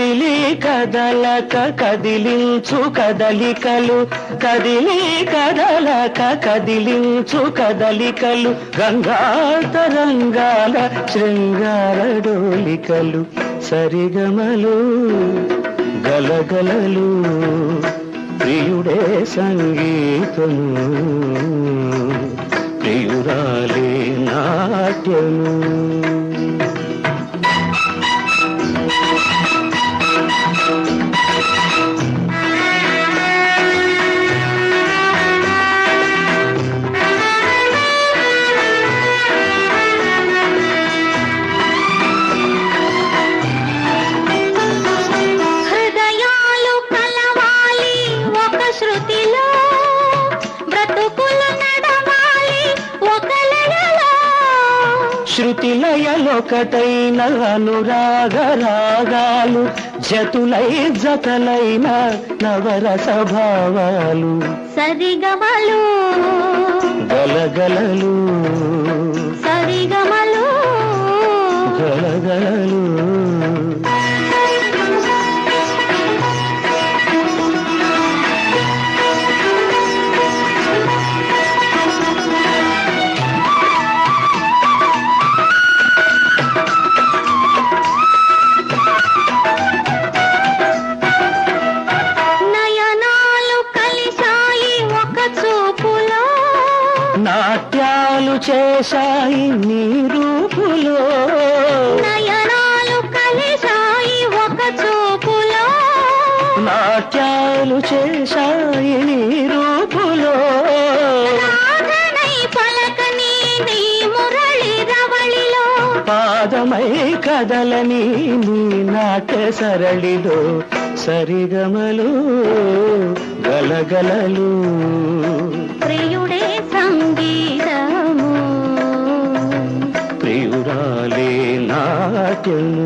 కదిలి కదలక కదిలించు కదలికలు. కదిలి కదలక కదిలించు కదలికలు. గంగాతరంగాల శృంగార డోలికలు. సరిగమలు గలగలలు ప్రియుడే సంగీతము. ప్రియురాలే నాట్యము. శృతిలో బ్రతుకులు నడవాలి ఒక లయలో శృతిలయలొకటైన అనురాగ రాగాలు జతులై జతలైన నవరస భావాలు. సరిగమలు. గలగలలు. సరిగమలు. గలగలలు. నాట్యాలు చేశాయి నీ రూపులో. నయనాలు కలిసాయి ఒక చూపులో. నాట్యాలు చేశాయి నీ రూపులో. పాదమై కదలని నీ నాట్య సరళిలో. సరిగమలు గలగలలు. afternoon.